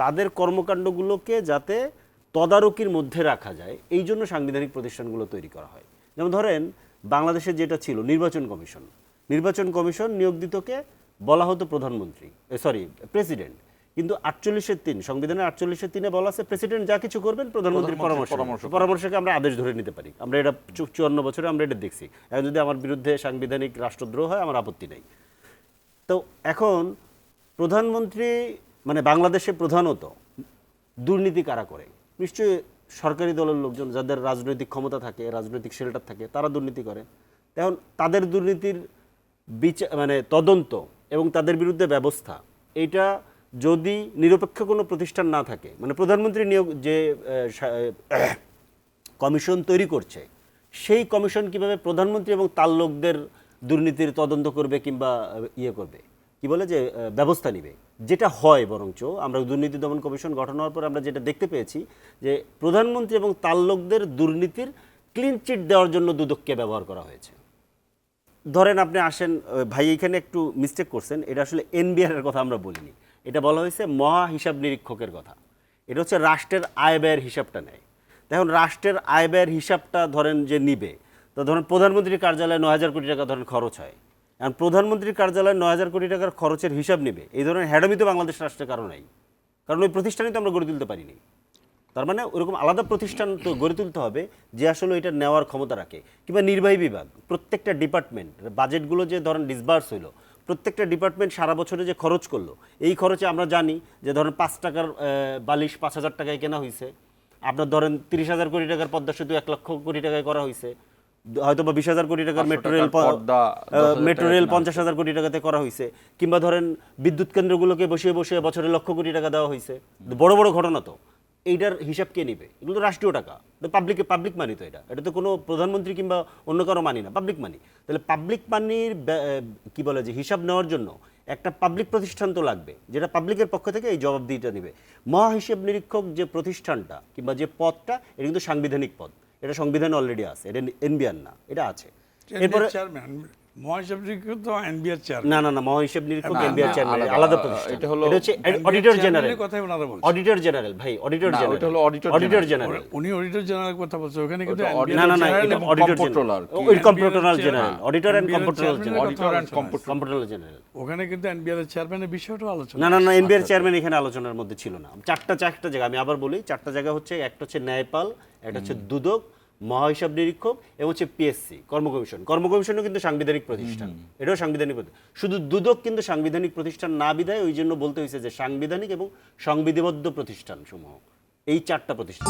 তাদের কর্মকাণ্ডগুলোকে যাতে তদারকির মধ্যে রাখা যায় এই জন্য সাংবিধানিক প্রতিষ্ঠানগুলো তৈরি করা হয়। যেমন ধরেন বাংলাদেশে যেটা ছিল নির্বাচন কমিশন। নির্বাচন কমিশন নিয়োগ দিতকে বলা হতো প্রধানমন্ত্রী সরি প্রেসিডেন্ট। কিন্তু আটচল্লিশের তিন সংবিধানের আটচল্লিশের তিনে বলা আছে প্রেসিডেন্ট যা কিছু করবেন প্রধানমন্ত্রীর পরামর্শ পরামর্শ পরামর্শকে আমরা আদেশ ধরে নিতে পারি। আমরা এটা চুয়ান্ন বছরে আমরা এটা দেখছি। এখন যদি আমার বিরুদ্ধে সাংবিধানিক রাষ্ট্রদ্রোহ হয় আমার আপত্তি নেই। তো এখন প্রধানমন্ত্রী মানে বাংলাদেশে প্রধানত দুর্নীতি কারা করে? নিশ্চয়ই সরকারি দলের লোকজন, যাদের রাজনৈতিক ক্ষমতা থাকে, রাজনৈতিক শেল্টার থাকে, তারা দুর্নীতি করে। এখন তাদের দুর্নীতির বিচার মানে তদন্ত এবং তাদের বিরুদ্ধে ব্যবস্থা, এটা যদি নিরপেক্ষ কোনো প্রতিষ্ঠান না থাকে মানে প্রধানমন্ত্রী নিয়োগ যে কমিশন তৈরি করছে, সেই কমিশন কীভাবে প্রধানমন্ত্রী এবং তার লোকদের দুর্নীতির তদন্ত করবে কিংবা ইয়ে করবে? কি বলে যে ব্যবস্থা নিবে? যেটা হয় বরঞ্চ, আমরা দুর্নীতি দমন কমিশন গঠন হওয়ার পর আমরা যেটা দেখতে পেয়েছি যে প্রধানমন্ত্রী এবং তার লোকদের দুর্নীতির ক্লিন চিট দেওয়ার জন্য দুদককে ব্যবহার করা হয়েছে। ধরেন আপনি আসেন ভাই এখানে একটু মিস্টেক করছেন, এটা আসলে এনবিআর এর কথা আমরা বলিনি। এটা বলা হয়েছে মহা হিসাব নিরীক্ষকের কথা। এটা হচ্ছে রাষ্ট্রের আয় ব্যয়ের হিসাবটা নেয়। এখন রাষ্ট্রের আয় ব্যয়ের হিসাবটা ধরেন যে নিবে, তো ধরেন প্রধানমন্ত্রীর কার্যালয়ে ন হাজার কোটি টাকা ধরেন খরচ হয়। এখন প্রধানমন্ত্রীর কার্যালয়ে নয় হাজার কোটি টাকার খরচের হিসাব নেবে। এই ধরনের হ্যাডমি তো বাংলাদেশ রাষ্ট্রের কারণ নাই। কারণ ওই প্রতিষ্ঠানই তো আমরা গড়ে তুলতে পারিনি। তার মানে ওরকম আলাদা প্রতিষ্ঠান তো গড়ে তুলতে হবে যে আসলে এটা নেওয়ার ক্ষমতা রাখে। কিংবা নির্বাহী বিভাগ, প্রত্যেকটা ডিপার্টমেন্ট, বাজেটগুলো যে ধরেন ডিসবার্স হইল, প্রত্যেকটা ডিপার্টমেন্ট সারা বছরে যে খরচ করল, এই খরচে আমরা জানি যে ধরেন পাঁচ টাকার বালিশ পাঁচ হাজার টাকায় কেনা হয়েছে আপনার ধরেন তিরিশ হাজার কোটি টাকার পদ্মা সেতু এক লক্ষ কোটি টাকায় করা হয়েছে হয়তো বা বিশ হাজার কোটি টাকার মেট্রো রেল টাকার পর্দা, 10,000 মেট্রো রেল পঞ্চাশ হাজার কোটি টাকাতে করা হয়েছে। কিংবা ধরেন বিদ্যুৎ কেন্দ্রগুলোকে বসিয়ে বসিয়ে বছরে লক্ষ কোটি টাকা দেওয়া হয়েছে। বড় বড় ঘটনা তো। এইটার হিসাব কে নিবে? এগুলো তো রাষ্ট্রীয় টাকা। পাবলিকে পাবলিক মানি তো এটা। এটা তো কোনো প্রধানমন্ত্রী কিংবা অন্য কারও মানি না পাবলিক মানি তাহলে পাবলিক মানির কি বলে যে হিসাব নেওয়ার জন্য একটা পাবলিক প্রতিষ্ঠান তো লাগবে যেটা পাবলিকের পক্ষ থেকে এই জবাবদিহিটা নেবে। মহা হিসেব নিরীক্ষক যে প্রতিষ্ঠানটা কিংবা যে পদটা এটা কিন্তু সাংবিধানিক পদ। এটা সংবিধানে অলরেডি আছে এটা এনবিআর না এটা আছে। এরপরে চেয়ারম্যান মহাহিসাব তো এনবিআর চেয়ারম্যান না না না মহা নিরীক্ষক এনবিআর না, আলাদা, আলাদা প্রতিষ্ঠান। এটা হলো- অডিটর জেনারেল কথাই ওনারা বলছেন অডিটর জেনারেল ভাই অডিটর জেনারেল ওটা হলো auditor অডিটর জেনারেল উনি অডিটর জেনারেল কথা বলছে। ওখানে কিন্তু ওটা NBR না না না এটা অডিটর comptroller, ওই comptroller general auditor and NBR চেয়ারম্যানের জেনারেল কথা Auditor and আলোচনা comput- আছে। কম্পিউটারাল জেনারেল ওখানে কিন্তু এনবিআর চেয়ারম্যানের বিষয়টা আলোচনা না না না এনবিআর চেয়ারম্যান এখানে আলোচনার মধ্যে ছিল না। চারটা চারটা জায়গা। আমি আবার বলি চারটা জায়গা হচ্ছে একটা হচ্ছে ন্যায়পাল একটা হচ্ছে দুদক মহাহিসাব নিরীক্ষক এবং হচ্ছে পিএসসি কর্মকমিশন কর্মকমিশনও কিন্তু সাংবিধানিক প্রতিষ্ঠান। এটাও সাংবিধানিক শুধু দুদক কিন্তু সাংবিধানিক প্রতিষ্ঠান না বিধায় ওই জন্য বলতে হয়েছে যে সাংবিধানিক এবং সংবিধিবদ্ধ প্রতিষ্ঠান সমূহ এই চারটা প্রতিষ্ঠান।